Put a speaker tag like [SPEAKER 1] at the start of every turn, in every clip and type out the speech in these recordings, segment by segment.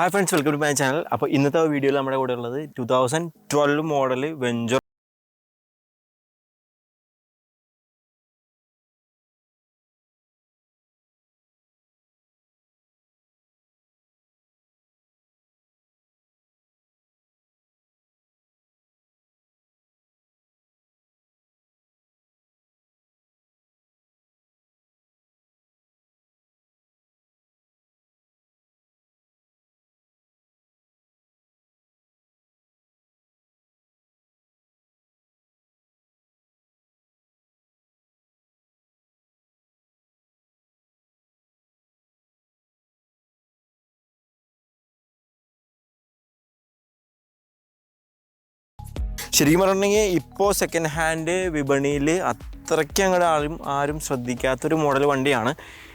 [SPEAKER 1] Hi friends welcome to my channel അപ്പോൾ ഇന്നത്തെ വീഡിയോയിൽ നമ്മുടെ കൂടെ ഉള്ളത് two thousand twelve model Venture ശരിക്കും പറഞ്ഞിട്ടുണ്ടെങ്കിൽ ഇപ്പോൾ സെക്കൻഡ് ഹാൻഡ് വിപണിയിൽ അത്രയ്ക്ക് അങ്ങോട്ട് ആരും ആരും ശ്രദ്ധിക്കാത്തൊരു മോഡൽ വണ്ടിയാണ്.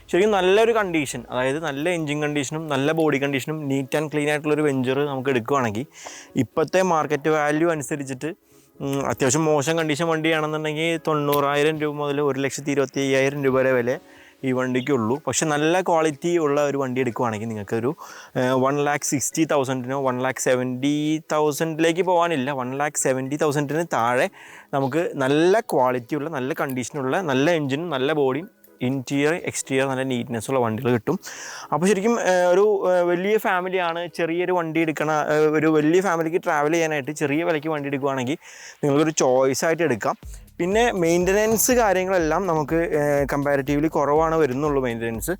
[SPEAKER 1] ശരിക്കും നല്ലൊരു കണ്ടീഷൻ അതായത് നല്ല എൻജിൻ കണ്ടീഷനും നല്ല ബോഡി കണ്ടീഷനും നീറ്റ് ആൻഡ് ക്ലീൻ ആയിട്ടുള്ളൊരു വെഞ്ചർ നമുക്ക് എടുക്കുകയാണെങ്കിൽ ഇപ്പോഴത്തെ മാർക്കറ്റ് വാല്യൂ അനുസരിച്ചിട്ട് അത്യാവശ്യം മോശം കണ്ടീഷൻ വണ്ടിയാണെന്നുണ്ടെങ്കിൽ തൊണ്ണൂറായിരം രൂപ മുതൽ ഒരു ലക്ഷത്തി ഇരുപത്തി അയ്യായിരം രൂപ വരെ വില ഈ വണ്ടിക്കുള്ളൂ. പക്ഷേ നല്ല ക്വാളിറ്റി ഉള്ള ഒരു വണ്ടി എടുക്കുവാണെങ്കിൽ നിങ്ങൾക്കൊരു വൺ ലാക്ക് സിക്സ്റ്റി തൗസൻഡിനോ വൺ ലാക്ക് സെവന്റി തൗസൻഡിലേക്ക് പോകാനില്ല വൺ ലാക്ക് സെവന്റി തൗസൻഡിന് താഴെ നമുക്ക് നല്ല ക്വാളിറ്റി ഉള്ള നല്ല കണ്ടീഷനുള്ള നല്ല എൻജിനും നല്ല ബോഡിയും ഇന്റീരിയർ എക്സ്റ്റീരിയർ നല്ല നീറ്റ്നെസ് ഉള്ള വണ്ടികൾ കിട്ടും. അപ്പോൾ ശരിക്കും ഒരു വലിയ ഫാമിലിയാണ് ചെറിയൊരു വണ്ടി എടുക്കണ ഒരു വലിയ ഫാമിലിക്ക് ട്രാവൽ ചെയ്യാനായിട്ട് ചെറിയ വിലയ്ക്ക് വണ്ടി എടുക്കുകയാണെങ്കിൽ നിങ്ങൾക്കൊരു ചോയ്സ് ആയിട്ട് എടുക്കാം. പിന്നെ മെയിന്റനൻസ് കാര്യങ്ങളെല്ലാം നമുക്ക് കമ്പാരിറ്റീവ്ലി കുറവാണ് വരുന്നുള്ളൂ മെയിന്റനൻസ്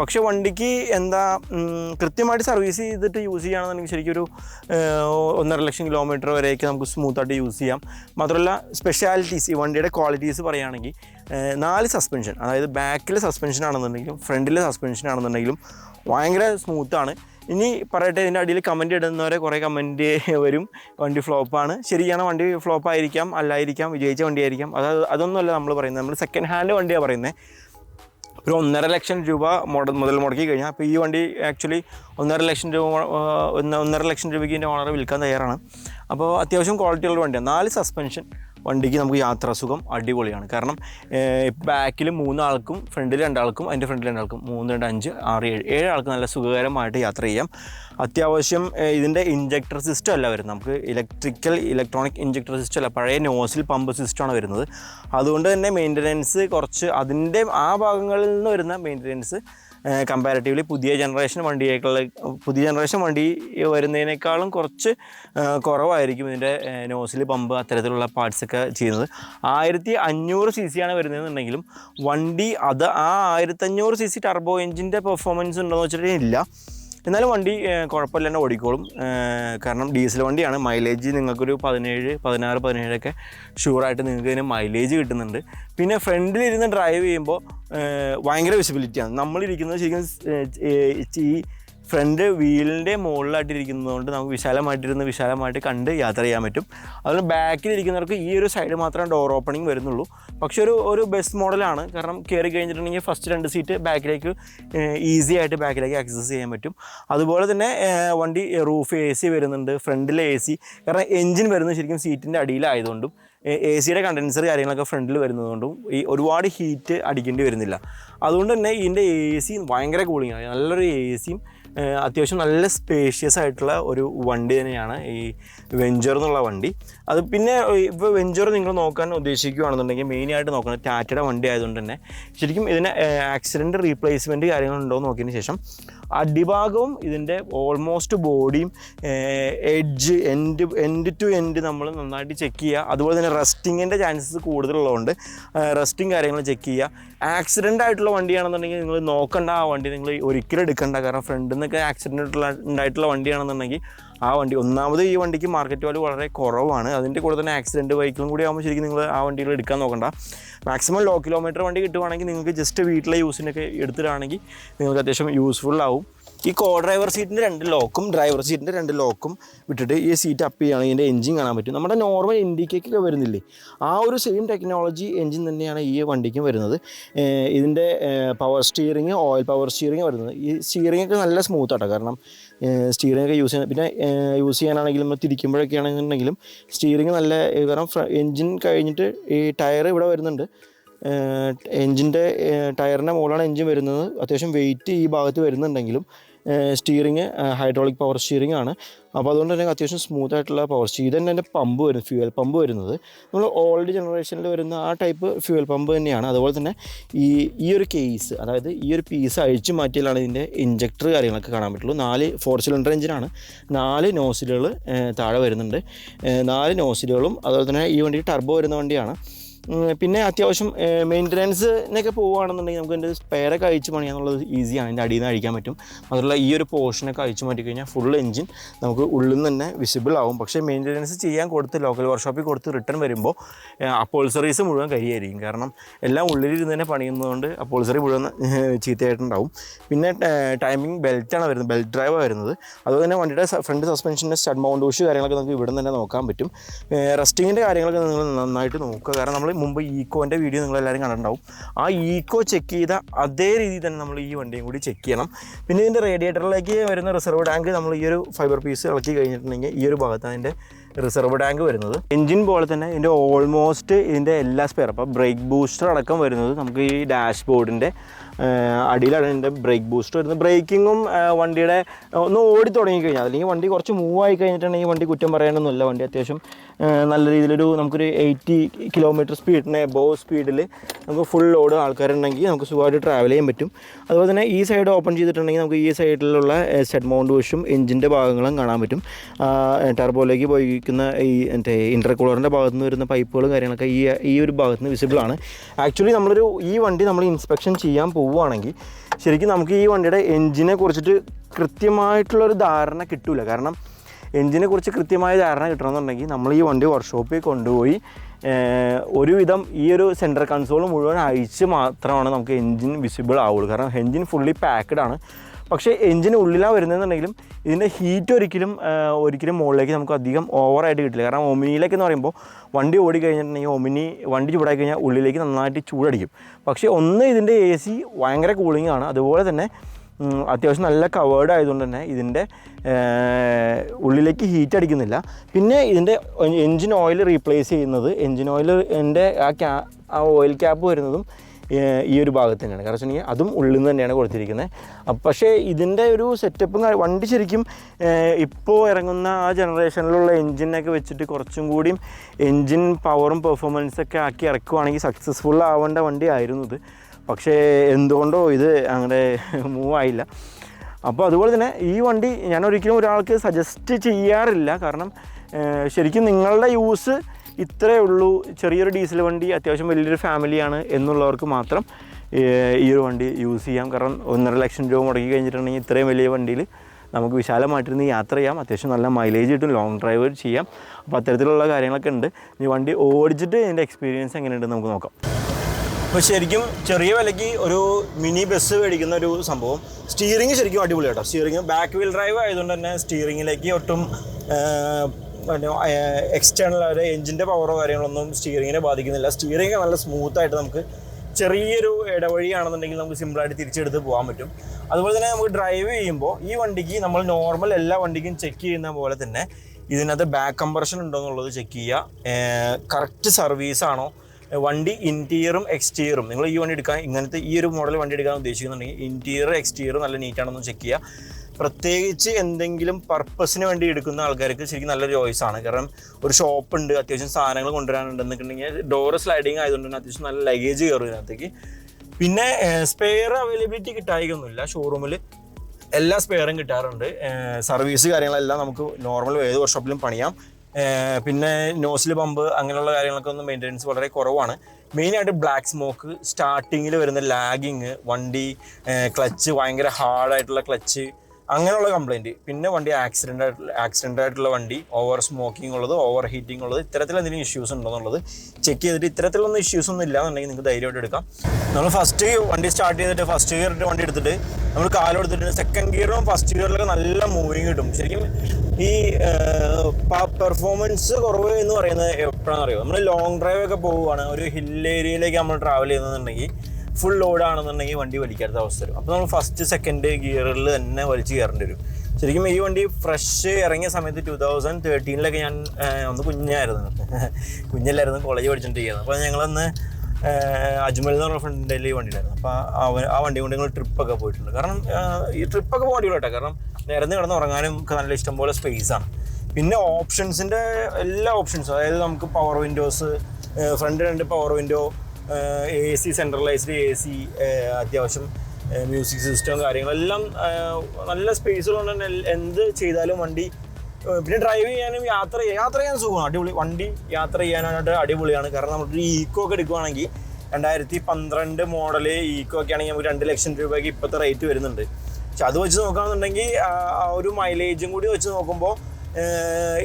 [SPEAKER 1] പക്ഷേ വണ്ടിക്ക് എന്താ കൃത്യമായിട്ട് സർവീസ് ചെയ്തിട്ട് യൂസ് ചെയ്യുകയാണെന്നുണ്ടെങ്കിൽ ശരിക്കൊരു ഒന്നര ലക്ഷം കിലോമീറ്റർ വരെയൊക്കെ നമുക്ക് സ്മൂത്തായിട്ട് യൂസ് ചെയ്യാം. മാത്രമല്ല സ്പെഷ്യാലിറ്റീസ് ഈ വണ്ടിയുടെ ക്വാളിറ്റീസ് പറയുകയാണെങ്കിൽ നാല് സസ്പെൻഷൻ അതായത് ബാക്കിലെ സസ്പെൻഷൻ ആണെന്നുണ്ടെങ്കിലും ഫ്രണ്ടിലെ സസ്പെൻഷൻ ആണെന്നുണ്ടെങ്കിലും ഭയങ്കര സ്മൂത്താണ് ഇനി പറയട്ടെ ഇതിന്റെ അടിയിൽ കമന്റ് ഇടുന്നവരെ കുറേ കമന്റ് വരും. വണ്ടി ഫ്ലോപ്പാണ് ശരിയാണ് വണ്ടി ഫ്ലോപ്പ് ആയിരിക്കാം അല്ലായിരിക്കാം വിജയിച്ച വണ്ടിയായിരിക്കാം. അത് അതൊന്നുമല്ല നമ്മൾ പറയുന്നത്. നമ്മൾ സെക്കൻഡ് ഹാൻഡ് വണ്ടിയാണ് പറയുന്നത് ഒരു ഒന്നര ലക്ഷം രൂപ മോഡൽ മുതൽ മുടക്കി കഴിഞ്ഞാൽ അപ്പോൾ ഈ വണ്ടി ആക്ച്വലി ഒന്നര ലക്ഷം രൂപ ഒന്നര ലക്ഷം രൂപയ്ക്ക് ഇതിന്റെ ഓണർ വിൽക്കാൻ തയ്യാറാണ്. അപ്പോൾ അത്യാവശ്യം ക്വാളിറ്റിയുള്ള വണ്ടിയാണ് നാല് സസ്പെൻഷൻ വണ്ടിക്ക് നമുക്ക് യാത്രാസുഖം അടിപൊളിയാണ്. കാരണം ബാക്കിൽ മൂന്നാൾക്കും ഫ്രണ്ടിൽ രണ്ടാൾക്കും അതിന്റെ ഫ്രണ്ടിൽ രണ്ടാൾക്കും മൂന്ന് രണ്ട് അഞ്ച് ആറ് ഏഴ് ഏഴ് ആൾക്ക് നല്ല സുഖകരമായിട്ട് യാത്ര ചെയ്യാം. അത്യാവശ്യം ഇതിന്റെ ഇഞ്ചക്ടർ സിസ്റ്റം അല്ല വരുന്നത്. നമുക്ക് ഇലക്ട്രിക്കൽ ഇലക്ട്രോണിക് ഇഞ്ചക്ടർ സിസ്റ്റം അല്ല. പഴയ നോസിൽ പമ്പ് സിസ്റ്റമാണ് വരുന്നത്. അതുകൊണ്ട് തന്നെ മെയിന്റനൻസ് കുറച്ച് അതിന്റെ ആ ഭാഗങ്ങളിൽ നിന്ന് വരുന്ന മെയിന്റനൻസ് കമ്പാരിറ്റീവ്ലി പുതിയ ജനറേഷൻ വണ്ടിയേക്കാൾ പുതിയ ജനറേഷൻ വണ്ടി വരുന്നതിനേക്കാളും കുറച്ച് കുറവായിരിക്കും ഇതിന്റെ നോസിൽ പമ്പ് അത്തരത്തിലുള്ള പാർട്സൊക്കെ ചെയ്യുന്നത്. ആയിരത്തി അഞ്ഞൂറ് സി സിയാണ് വരുന്നതെന്നുണ്ടെങ്കിലും വണ്ടി അത് ആ ആയിരത്തഞ്ഞൂറ് സി സി ടർബോ എഞ്ചിന്റെ പെർഫോമൻസ് ഉണ്ടോയെന്ന് വെച്ചിട്ടുണ്ടെങ്കിൽ ഇല്ല. എന്നാലും വണ്ടി കുഴപ്പമില്ലാണ്ട് ഓടിക്കോളും. കാരണം ഡീസൽ വണ്ടിയാണ്. മൈലേജ് നിങ്ങൾക്കൊരു പതിനേഴ് പതിനാറ് പതിനേഴൊക്കെ ഷുവറായിട്ട് നിങ്ങൾക്ക് ഇതിന് മൈലേജ് കിട്ടുന്നുണ്ട്. പിന്നെ ഫ്രണ്ടിലിരുന്ന് ഡ്രൈവ് ചെയ്യുമ്പോൾ ഭയങ്കര വിസിബിലിറ്റിയാണ് നമ്മളിരിക്കുന്നത് ശരിക്കും ഈ ഫ്രണ്ട് വീലിന്റെ മുകളിലായിട്ട് ഇരിക്കുന്നതുകൊണ്ട് നമുക്ക് വിശാലമായിട്ടിരുന്ന് വിശാലമായിട്ട് കണ്ട് യാത്ര ചെയ്യാൻ പറ്റും. അതുപോലെ ബാക്കിലിരിക്കുന്നവർക്ക് ഈ ഒരു സൈഡ് മാത്രമേ ഡോർ ഓപ്പണിംഗ് വരുന്നുള്ളൂ. പക്ഷേ ഒരു ഒരു ബെസ്റ്റ് മോഡലാണ് കാരണം കയറി കഴിഞ്ഞിട്ടുണ്ടെങ്കിൽ ഫസ്റ്റ് രണ്ട് സീറ്റ് ബാക്കിലേക്ക് ഈസി ആയിട്ട് ബാക്കിലേക്ക് ആക്സസ് ചെയ്യാൻ പറ്റും. അതുപോലെ തന്നെ വണ്ടി റൂഫ് എ സി വരുന്നുണ്ട്. ഫ്രണ്ടിൽ എ സി കാരണം എൻജിൻ വരുന്നത് ശരിക്കും സീറ്റിന്റെ അടിയിലായതുകൊണ്ടും എ സിയുടെ കണ്ടൻസർ കാര്യങ്ങളൊക്കെ ഫ്രണ്ടിൽ വരുന്നതുകൊണ്ടും ഈ ഒരുപാട് ഹീറ്റ് അടിക്കേണ്ടി വരുന്നില്ല. അതുകൊണ്ട് തന്നെ ഇതിന്റെ എ സി ഭയങ്കര കൂളിംഗ് ആണ്. നല്ലൊരു എ സിയും അത്യാവശ്യം നല്ല സ്പേഷ്യസ് ആയിട്ടുള്ള ഒരു വണ്ടി തന്നെയാണ് ഈ വെഞ്ചർ എന്നുള്ള വണ്ടി. അത് പിന്നെ ഇപ്പോൾ വെഞ്ചർ നിങ്ങൾ നോക്കാൻ ഉദ്ദേശിക്കുകയാണെന്നുണ്ടെങ്കിൽ മെയിനായിട്ട് നോക്കുന്നത് ടാറ്റയുടെ വണ്ടി ആയതുകൊണ്ട് തന്നെ ശരിക്കും ഇതിന് ആക്സിഡന്റ് റീപ്ലേസ്മെന്റ് കാര്യങ്ങളുണ്ടോ എന്ന് നോക്കിയതിന് ശേഷം അടിഭാഗവും ഇതിന്റെ almost ബോഡിയും edge end end to end നമ്മൾ നന്നായിട്ട് ചെക്ക് ചെയ്യുക. അതുപോലെ തന്നെ റസ്റ്റിങ്ങിന്റെ ചാൻസസ് കൂടുതലുള്ളതുകൊണ്ട് റസ്റ്റിംഗ് കാര്യങ്ങൾ ചെക്ക് ചെയ്യുക. ആക്സിഡന്റ് ആയിട്ടുള്ള വണ്ടിയാണെന്നുണ്ടെങ്കിൽ നിങ്ങൾ നോക്കണ്ട ആ വണ്ടി നിങ്ങൾ ഒരിക്കലും എടുക്കണ്ട. കാരണം ഫ്രണ്ടിൽ നിന്നൊക്കെ ആക്സിഡന്റ് ഉണ്ടായിട്ടുള്ള വണ്ടിയാണെന്നുണ്ടെങ്കിൽ ആ വണ്ടി ഒന്നാമത് ഈ വണ്ടിക്ക് മാർക്കറ്റ് വാല്യൂ വളരെ കുറവാണ്. അതിന്റെ കൂടെ തന്നെ ആക്സിഡന്റ് ബൈക്കിലും കൂടി ആകുമ്പോൾ ശരിക്കും നിങ്ങൾ ആ വണ്ടികൾ എടുക്കാൻ നോക്കണ്ട. മാക്സിമം ലോ കിലോമീറ്റർ വണ്ടി കിട്ടുവാണെങ്കിൽ നിങ്ങൾക്ക് ജസ്റ്റ് വീട്ടിലെ യൂസിനൊക്കെ എടുത്തിട്ടാണെങ്കിൽ നിങ്ങൾക്ക് അത്യാവശ്യം യൂസ്ഫുൾ ആവും. ഈ കോ ഡ്രൈവർ സീറ്റിന്റെ രണ്ട് ലോക്കും ഡ്രൈവർ സീറ്റിന്റെ രണ്ട് ലോക്കും വിട്ടിട്ട് ഈ സീറ്റ് അപ്പ് ചെയ്യുകയാണെങ്കിൽ ഇതിന്റെ എഞ്ചിൻ കാണാൻ പറ്റും. നമ്മുടെ നോർമൽ ഇൻഡിക്കേക്കൊക്കെ വരുന്നില്ലേ? ആ ഒരു സെയിം ടെക്നോളജി എഞ്ചിൻ തന്നെയാണ് ഈ വണ്ടിക്കും വരുന്നത്. ഇതിന്റെ power steering oil power steering വരുന്നത്. ഈ സ്റ്റിയറിംഗ് ഒക്കെ നല്ല സ്മൂത്ത് ആട്ടോ. കാരണം സ്റ്റിയറിംഗ് ഒക്കെ യൂസ് ചെയ്യുന്നത് പിന്നെ യൂസ് ചെയ്യാനാണെങ്കിലും തിരിക്കുമ്പോഴൊക്കെ ആണെന്നുണ്ടെങ്കിലും സ്റ്റിയറിംഗ് നല്ല കാരണം എഞ്ചിൻ കഴിഞ്ഞിട്ട് ഈ ടയർ ഇവിടെ വരുന്നുണ്ട്. എഞ്ചിന്റെ ടയറിന്റെ മുകളിലാണ് എഞ്ചിൻ വരുന്നത്. അത്യാവശ്യം വെയിറ്റ് ഈ ഭാഗത്ത് വരുന്നുണ്ടെങ്കിലും സ്റ്റിയറിങ് ഹൈഡ്രോളിക് പവർ സ്റ്റിയറിംഗ് ആണ്. അപ്പോൾ അതുകൊണ്ട് തന്നെ അത്യാവശ്യം സ്മൂത്ത് ആയിട്ടുള്ള പവർ സ്റ്റിയർ തന്നെ എന്റെ പമ്പ് വരും ഫ്യൂവൽ പമ്പ് വരുന്നത്. നമ്മൾ ഓൾഡ് ജനറേഷനിൽ വരുന്ന ആ ടൈപ്പ് ഫ്യൂവൽ പമ്പ് തന്നെയാണ്. അതുപോലെ തന്നെ ഈ ഈ ഒരു കേസ് അതായത് ഈ ഒരു പീസ് അഴിച്ചു മാറ്റിയാലാണ് ഇതിന്റെ ഇഞ്ചക്ടർ കാര്യങ്ങളൊക്കെ കാണാൻ പറ്റുള്ളൂ. നാല് ഫോർ സിലിണ്ടർ എഞ്ചിനാണ് നാല് നോസിലുകൾ താഴെ വരുന്നുണ്ട്. നാല് നോസിലുകളും അതുപോലെ തന്നെ ഈ വണ്ടി ടർബോ വരുന്ന വണ്ടിയാണ്. പിന്നെ അത്യാവശ്യം മെയിന്റനൻസിനൊക്കെ പോവുകയാണെന്നുണ്ടെങ്കിൽ നമുക്ക് എന്റെ സ്പെയറൊക്കെ അഴിച്ച് പണിയാന്നുള്ളത് ഈസിയാണ്. എന്റെ അടിയിൽ നിന്ന് അഴിക്കാൻ പറ്റും. മാത്രമല്ല ഈ ഒരു പോർഷനൊക്കെ അഴിച്ച് മാറ്റി കഴിഞ്ഞാൽ ഫുൾ എഞ്ചിൻ നമുക്ക് ഉള്ളിൽ നിന്ന് തന്നെ വിസിബിൾ ആവും. പക്ഷേ മെയിന്റനൻസ് ചെയ്യാൻ കൊടുത്ത് ലോക്കൽ വർക്ക്ഷോപ്പിൽ കൊടുത്ത് റിട്ടേൺ വരുമ്പോൾ അപ്പോൾസറീസ് മുഴുവൻ കരിയായിരിക്കും. കാരണം എല്ലാം ഉള്ളിലിരുന്ന് തന്നെ പണിയുന്നതുകൊണ്ട് അപ്പോൾസറി മുഴുവൻ ചീത്തയായിട്ടുണ്ടാവും. പിന്നെ ടൈമിംഗ് ബെൽറ്റാണ് വരുന്നത് ബെൽറ്റ് ഡ്രൈവ് വരുന്നത്. അതുപോലെ തന്നെ വണ്ടിയുടെ ഫ്രണ്ട് സസ്പെൻഷന്റെ സ്റ്റഡ് മൗണ്ട് വാഷ് കാര്യങ്ങളൊക്കെ നമുക്ക് ഇവിടെ നിന്ന് തന്നെ നോക്കാൻ പറ്റും. റെസ്റ്റിങ്ങിന്റെ കാര്യങ്ങളൊക്കെ നിങ്ങൾ നന്നായിട്ട് നോക്കുക. കാരണം നമ്മൾ മുമ്പ് ഈക്കോന്റെ വീഡിയോ നിങ്ങളെല്ലാവരും കണ്ടിട്ടുണ്ടാവും. ആ ഈക്കോ ചെക്ക് ചെയ്ത അതേ രീതിയിൽ തന്നെ നമ്മൾ ഈ വണ്ടിയും കൂടി ചെക്ക് ചെയ്യണം. പിന്നെ ഇതിന്റെ റേഡിയേറ്ററിലേക്ക് വരുന്ന റിസർവ് ടാങ്ക് നമ്മൾ ഈ ഒരു ഫൈബർ പീസ് ഇളക്കി കഴിഞ്ഞിട്ടുണ്ടെങ്കിൽ ഈ ഒരു ഭാഗത്താണ് അതിന്റെ റിസർവ് ടാങ്ക് വരുന്നത്. എഞ്ചിൻ പോലെ തന്നെ ഇതിന്റെ ഓൾമോസ്റ്റ് ഇതിന്റെ എല്ലാ സ്പെയർ അപ്പോൾ ബ്രേക്ക് ബൂസ്റ്റർ അടക്കം വരുന്നത് നമുക്ക് ഈ ഡാഷ് ബോർഡിന്റെ അടിയിലാണ് ഇതിന്റെ ബ്രേക്ക് ബൂസ്റ്റർ വരുന്നത്. ബ്രേക്കിങ്ങും വണ്ടിയുടെ ഒന്ന് ഓടി തുടങ്ങിക്കഴിഞ്ഞാൽ അല്ലെങ്കിൽ വണ്ടി കുറച്ച് മൂവ് ആയി കഴിഞ്ഞിട്ടുണ്ടെങ്കിൽ വണ്ടി കുറ്റം പറയാനൊന്നുമില്ല വണ്ടി അത്യാവശ്യം നല്ല രീതിയിലൊരു നമുക്കൊരു എയ്റ്റി കിലോമീറ്റർ സ്പീഡിന് എബോ സ്പീഡിൽ നമുക്ക് ഫുൾ ലോഡ് ആൾക്കാരുണ്ടെങ്കിൽ നമുക്ക് സുഖമായിട്ട് ട്രാവൽ ചെയ്യാൻ പറ്റും. അതുപോലെ തന്നെ ഈ സൈഡ് ഓപ്പൺ ചെയ്തിട്ടുണ്ടെങ്കിൽ നമുക്ക് ഈ സൈഡിലുള്ള സെറ്റ് മൗണ്ട് വഷും എഞ്ചിന്റെ ഭാഗങ്ങളും കാണാൻ പറ്റും. ടർബോയിലേക്ക് ഉപയോഗിക്കുന്ന ഈ മറ്റേ ഇന്റർകൂളറിന്റെ ഭാഗത്ത് നിന്ന് വരുന്ന പൈപ്പുകളും കാര്യങ്ങളൊക്കെ ഈ ഈ ഒരു ഭാഗത്ത് നിന്ന് വിസിബിൾ ആണ്. ആക്ച്വലി നമ്മളൊരു ഈ വണ്ടി നമ്മൾ ഇൻസ്പെക്ഷൻ ചെയ്യാൻ പോവുകയാണെങ്കിൽ ശരിക്കും നമുക്ക് ഈ വണ്ടിയുടെ എഞ്ചിനെ കുറിച്ചിട്ട് കൃത്യമായിട്ടുള്ളൊരു ധാരണ കിട്ടില്ല കാരണം എഞ്ചിനെ കുറിച്ച് കൃത്യമായ ധാരണ കിട്ടണമെന്നുണ്ടെങ്കിൽ നമ്മൾ ഈ വണ്ടി വർക്ക്ഷോപ്പിൽ കൊണ്ടുപോയി ഒരുവിധം ഈ ഒരു സെന്റർ കൺസോൾ മുഴുവൻ അഴിച്ച് മാത്രമാണ് നമുക്ക് എഞ്ചിൻ വിസിബിൾ ആവുള്ളൂ. കാരണം എഞ്ചിൻ ഫുള്ളി പാക്ക്ഡ് ആണ്. പക്ഷേ എഞ്ചിന് ഉള്ളിലാണ് വരുന്നതെന്നുണ്ടെങ്കിലും ഇതിന്റെ ഹീറ്റ് ഒരിക്കലും ഒരിക്കലും മുകളിലേക്ക് നമുക്ക് അധികം ഓവറായിട്ട് കിട്ടില്ല. കാരണം ഒമിനിയിലേക്ക് എന്ന് പറയുമ്പോൾ വണ്ടി ഓടി കഴിഞ്ഞിട്ടുണ്ടെങ്കിൽ ഒമിനി വണ്ടി ചൂടായി കഴിഞ്ഞാൽ ഉള്ളിലേക്ക് നന്നായിട്ട് ചൂടടിക്കും. പക്ഷേ ഒന്ന് ഇതിന്റെ എ സി ഭയങ്കര കൂളിംഗ് ആണ്. അതുപോലെ തന്നെ അത്യാവശ്യം നല്ല കവേർഡ് ആയതുകൊണ്ട് തന്നെ ഇതിന്റെ ഉള്ളിലേക്ക് ഹീറ്റ് അടിക്കുന്നില്ല. പിന്നെ ഇതിന്റെ എൻജിൻ ഓയിൽ റീപ്ലേസ് ചെയ്യുന്നത് എൻജിൻ ഓയിൽ എന്റെ ആ ക്യാ ആ ഓയിൽ ക്യാപ്പ് വരുന്നതും ഈ ഒരു ഭാഗത്ത് തന്നെയാണ്. കാരണം വെച്ചിട്ടുണ്ടെങ്കിൽ അതും ഉള്ളിൽ നിന്ന് തന്നെയാണ് കൊടുത്തിരിക്കുന്നത്. പക്ഷേ ഇതിന്റെ ഒരു സെറ്റപ്പും വണ്ടി ശരിക്കും ഇപ്പോൾ ഇറങ്ങുന്ന ആ ജനറേഷനിലുള്ള എൻജിനൊക്കെ വെച്ചിട്ട് കുറച്ചും കൂടിയും എൻജിൻ പവറും പെർഫോമൻസൊക്കെ ആക്കി ഇറക്കുവാണെങ്കിൽ സക്സസ്ഫുൾ ആവേണ്ട വണ്ടി ആയിരുന്നു ഇത്. പക്ഷേ എന്തുകൊണ്ടോ ഇത് അങ്ങനെ മൂവ് ആയില്ല അപ്പോൾ അതുപോലെ തന്നെ ഈ വണ്ടി ഞാൻ ഒരിക്കലും ഒരാൾക്ക് സജസ്റ്റ് ചെയ്യാറില്ല. കാരണം ശരിക്കും നിങ്ങളുടെ യൂസ് ഇത്രയേ ഉള്ളൂ. ചെറിയൊരു ഡീസൽ വണ്ടി അത്യാവശ്യം വലിയൊരു ഫാമിലിയാണ് എന്നുള്ളവർക്ക് മാത്രം ഈ ഒരു വണ്ടി യൂസ് ചെയ്യാം. കാരണം ഒന്നര ലക്ഷം രൂപ മുടക്കി കഴിഞ്ഞിട്ടുണ്ടെങ്കിൽ ഇത്രയും വലിയ വണ്ടിയിൽ നമുക്ക് വിശാലമായിട്ടിരുന്ന് യാത്ര ചെയ്യാം. അത്യാവശ്യം നല്ല മൈലേജ് കിട്ടും. ലോങ് ഡ്രൈവ് ചെയ്യാം. അപ്പോൾ അത്തരത്തിലുള്ള കാര്യങ്ങളൊക്കെ ഉണ്ട്. ഈ വണ്ടി ഓടിച്ചിട്ട് ഇതിന്റെ എക്സ്പീരിയൻസ് എങ്ങനെയുണ്ടെന്ന് നമുക്ക് നോക്കാം. അപ്പോൾ ശരിക്കും ചെറിയ വിലയ്ക്ക് ഒരു മിനി ബസ് മേടിക്കുന്ന ഒരു സംഭവം. സ്റ്റിയറിംഗ് ശരിക്കും അടിപൊളി കേട്ടോ. സ്റ്റിയറിംഗ് ബാക്ക് വീൽ ഡ്രൈവ് ആയതുകൊണ്ട് തന്നെ സ്റ്റിയറിങ്ങിലേക്ക് ഒട്ടും എക്സ്റ്റേണൽ ഒരു എഞ്ചിന്റെ പവറോ കാര്യങ്ങളൊന്നും സ്റ്റിയറിങ്ങിനെ ബാധിക്കുന്നില്ല. സ്റ്റിയറിംഗ് നല്ല സ്മൂത്തായിട്ട് നമുക്ക് ചെറിയൊരു ഇടവഴിയാണെന്നുണ്ടെങ്കിൽ നമുക്ക് സിമ്പിളായിട്ട് തിരിച്ചെടുത്ത് പോകാൻ പറ്റും. അതുപോലെ തന്നെ നമുക്ക് ഡ്രൈവ് ചെയ്യുമ്പോൾ ഈ വണ്ടിക്ക് നമ്മൾ നോർമൽ എല്ലാ വണ്ടിക്കും ചെക്ക് ചെയ്യുന്ന പോലെ തന്നെ ഇതിനകത്ത് ബാക്ക് കമ്പ്രഷൻ ഉണ്ടോ എന്നുള്ളത് ചെക്ക് ചെയ്യുക. കറക്റ്റ് സർവീസ് ആണോ? വണ്ടി ഇന്റീരിയറും എക്സ്റ്റീരിയറും നിങ്ങൾ ഈ വണ്ടി എടുക്കാൻ ഇങ്ങനത്തെ ഈ ഒരു മോഡൽ വണ്ടി എടുക്കാൻ ഉദ്ദേശിക്കുന്നുണ്ടെങ്കിൽ ഇന്റീരിയർ എക്സ്റ്റീരിയർ നല്ല നീറ്റാണെന്ന് ചെക്ക് ചെയ്യുക പ്രത്യേകിച്ച് എന്തെങ്കിലും പർപ്പസിന് വേണ്ടി എടുക്കുന്ന ആൾക്കാർക്ക് ശരിക്കും നല്ലൊരു ചോയ്സ് ആണ്. കാരണം ഒരു ഷോപ്പ് ഉണ്ട് അത്യാവശ്യം സാധനങ്ങൾ കൊണ്ടുവരാനുണ്ടെന്നുണ്ടെങ്കിൽ ഡോർ സ്ലൈഡിങ് ആയതുകൊണ്ട് തന്നെ അത്യാവശ്യം നല്ല ലഗേജ് കയറും ഇതിനകത്തേക്ക്. പിന്നെ സ്പെയർ അവൈലബിലിറ്റി കിട്ടായിക്കൊന്നുമില്ല ഷോറൂമിൽ എല്ലാ സ്പെയറും കിട്ടാറുണ്ട്. സർവീസ് കാര്യങ്ങളെല്ലാം നമുക്ക് നോർമൽ ഏത് വർക്ക്ഷോപ്പിലും പണിയാം. പിന്നെ നോസിൽ പമ്പ് അങ്ങനെയുള്ള കാര്യങ്ങളൊക്കെ ഒന്നും മെയിന്റനൻസ് വളരെ കുറവാണ്. മെയിനായിട്ട് ബ്ലാക്ക് സ്മോക്ക് സ്റ്റാർട്ടിങ്ങിൽ വരുന്ന ലാഗിങ് വണ്ടി ക്ലച്ച് ഭയങ്കര ഹാർഡായിട്ടുള്ള ക്ലച്ച് അങ്ങനെയുള്ള കംപ്ലൈന്റ് പിന്നെ വണ്ടി ആക്സിഡന്റ് ആയിട്ടുള്ള ആക്സിഡന്റ് ആയിട്ടുള്ള വണ്ടി ഓവർ സ്മോക്കിംഗ് ഉള്ളത് ഓവർ ഹീറ്റിംഗ് ഉള്ളത് ഇത്തരത്തിൽ എന്തെങ്കിലും ഇഷ്യൂസ് ഉണ്ടോ എന്നുള്ളത് ചെക്ക് ചെയ്തിട്ട് ഇത്തരത്തിലൊന്നും ഇഷ്യൂസ് ഒന്നും ഇല്ല എന്നുണ്ടെങ്കിൽ നിങ്ങൾക്ക് ധൈര്യമായിട്ട് എടുക്കാം. നമ്മൾ ഫസ്റ്റ് വണ്ടി സ്റ്റാർട്ട് ചെയ്തിട്ട് ഫസ്റ്റ് ഗിയറിന്റെ വണ്ടി എടുത്തിട്ട് നമ്മൾ കാലെടുത്തിട്ട് സെക്കൻഡ് ഗിയറും ഫസ്റ്റ് ഗിയറിലൊക്കെ നല്ല മൂവിങ് കിട്ടും. ശരിക്കും ഈ പെർഫോമൻസ് കുറവ് എന്ന് പറയുന്നത് എപ്പോഴാണെന്ന് അറിയുമോ നമ്മൾ ലോങ് ഡ്രൈവ് ഒക്കെ പോവുകയാണ് ഒരു ഹിൽ ഏരിയയിലേക്ക് നമ്മൾ ട്രാവൽ ചെയ്യുന്നുണ്ടെങ്കിൽ ഫുൾ ലോഡ് ആണെന്നുണ്ടെങ്കിൽ വണ്ടി വലിക്കാത്ത അവസ്ഥ വരും. അപ്പോൾ നമ്മൾ ഫസ്റ്റ് സെക്കൻഡ് ഗിയറിൽ തന്നെ വലിച്ച് കയറേണ്ടി വരും. ശരിക്കും ഈ വണ്ടി ഫ്രഷ് ഇറങ്ങിയ സമയത്ത് ടൂ തൗസൻഡ് തേർട്ടീനിലൊക്കെ ഞാൻ ഒന്ന് കുഞ്ഞായിരുന്നു. കുഞ്ഞല്ലായിരുന്നു കോളേജ് പഠിച്ചിട്ട് ചെയ്യുന്നത് അപ്പോൾ ഞങ്ങളൊന്ന് അജ്മൽ എന്ന് പറഞ്ഞ ഫ്രണ്ടിന്റെ വണ്ടി ഉണ്ടായിരുന്നു അപ്പോൾ ആ വണ്ടി കൊണ്ട് ഞങ്ങൾ ട്രിപ്പൊക്കെ പോയിട്ടുണ്ട്. കാരണം ഈ ട്രിപ്പൊക്കെ പോകേണ്ടി കേട്ടോ കാരണം നിരന്ന് കിടന്ന് ഉറങ്ങാനും നല്ല ഇഷ്ടംപോലെ സ്പേസ് ആണ്. പിന്നെ ഓപ്ഷൻസിന്റെ എല്ലാ ഓപ്ഷൻസും അതായത് നമുക്ക് പവർ വിൻഡോസ് ഫ്രണ്ട് രണ്ട് power window A C centralized A C അത്യാവശ്യം മ്യൂസിക് സിസ്റ്റം കാര്യങ്ങളെല്ലാം നല്ല സ്പേസുകളുണ്ട് തന്നെ എന്ത് ചെയ്താലും വണ്ടി പിന്നെ ഡ്രൈവ് ചെയ്യാനും യാത്ര യാത്ര ചെയ്യാൻ സുഖമാണ് അടിപൊളി വണ്ടി യാത്ര ചെയ്യാനായിട്ട് അടിപൊളിയാണ്. കാരണം നമ്മളൊരു ഈക്കോ ഒക്കെ എടുക്കുവാണെങ്കിൽ രണ്ടായിരത്തി പന്ത്രണ്ട് മോഡൽ ഈക്കോ ഒക്കെ ആണെങ്കിൽ നമുക്ക് രണ്ട് ലക്ഷം രൂപയ്ക്ക് ഇപ്പോഴത്തെ റേറ്റ് വരുന്നുണ്ട്. പക്ഷെ അത് വെച്ച് നോക്കുകയാണെന്നുണ്ടെങ്കിൽ ആ ഒരു മൈലേജും കൂടി വെച്ച് നോക്കുമ്പോൾ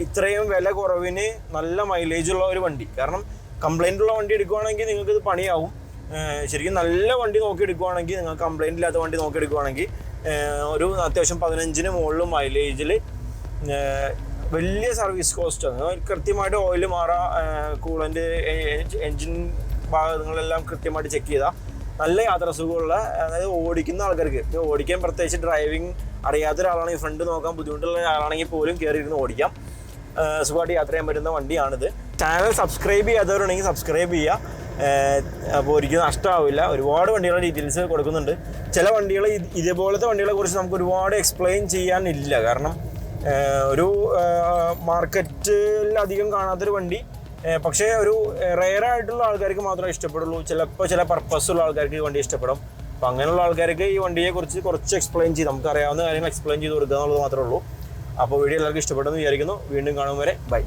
[SPEAKER 1] ഇത്രയും വില കുറവിന് നല്ല മൈലേജ് ഉള്ള ഒരു വണ്ടി. കാരണം കംപ്ലൈന്റ് ഉള്ള വണ്ടി എടുക്കുവാണെങ്കിൽ നിങ്ങൾക്ക് ഇത് പണിയാവും ശരിക്കും നല്ല വണ്ടി നോക്കി എടുക്കുവാണെങ്കിൽ നിങ്ങൾ കംപ്ലൈന്റ് ഇല്ലാത്ത വണ്ടി നോക്കി എടുക്കുവാണെങ്കിൽ ഒരു അത്യാവശ്യം പതിനഞ്ചിന് മുകളിൽ മൈലേജിൽ വലിയ സർവീസ് കോസ്റ്റ് ആണ്. കൃത്യമായിട്ട് ഓയിൽ മാറാ കൂളന്റ് എൻജിൻ ഭാഗങ്ങളെല്ലാം കൃത്യമായിട്ട് ചെക്ക് ചെയ്താൽ നല്ല യാത്ര സുഖമുള്ള അതായത് ഓടിക്കുന്ന ആൾക്കാർക്ക്. ഓടിക്കാൻ പ്രത്യേകിച്ച് ഡ്രൈവിംഗ് അറിയാത്ത ഒരാളാണെങ്കിൽ ഫ്രണ്ട് നോക്കാൻ ബുദ്ധിമുട്ടുള്ള ഒരാളാണെങ്കിൽ പോലും കയറി ഇരുന്ന് ഓടിക്കാം സുഖമായിട്ട് യാത്ര ചെയ്യാൻ പറ്റുന്ന വണ്ടിയാണിത്. ചാനൽ സബ്സ്ക്രൈബ് ചെയ്യാത്തവരുണ്ടെങ്കിൽ സബ്സ്ക്രൈബ് ചെയ്യുക. അപ്പോൾ ഒരിക്കലും നഷ്ടമാവില്ല ഒരുപാട് വണ്ടികളുടെ ഡീറ്റെയിൽസ് കൊടുക്കുന്നുണ്ട്. ചില വണ്ടികൾ ഇത് ഇതേപോലത്തെ വണ്ടികളെ കുറിച്ച് നമുക്ക് ഒരുപാട് എക്സ്പ്ലെയിൻ ചെയ്യാനില്ല. കാരണം ഒരു മാർക്കറ്റിൽ അധികം കാണാത്തൊരു വണ്ടി പക്ഷേ ഒരു റെയർ ആയിട്ടുള്ള ആൾക്കാർക്ക് മാത്രമേ ഇഷ്ടപ്പെടുള്ളൂ. ചിലപ്പോൾ ചില പർപ്പസ് ഉള്ള ആൾക്കാർക്ക് ഈ വണ്ടി ഇഷ്ടപ്പെടും. അപ്പോൾ അങ്ങനെയുള്ള ആൾക്കാർക്ക് ഈ വണ്ടിയെ കുറിച്ച് കുറച്ച് എക്സ്പ്ലെയിൻ ചെയ്ത് നമുക്ക് അറിയാവുന്ന കാര്യങ്ങൾ എക്സ്പ്ലെയിൻ ചെയ്ത് കൊടുക്കുക എന്നുള്ളത് മാത്രമേ ഉള്ളൂ. അപ്പോൾ വീഡിയോ എല്ലാവർക്കും ഇഷ്ടപ്പെടുമെന്ന് വിചാരിക്കുന്നു. വീണ്ടും കാണും വരെ. ബൈ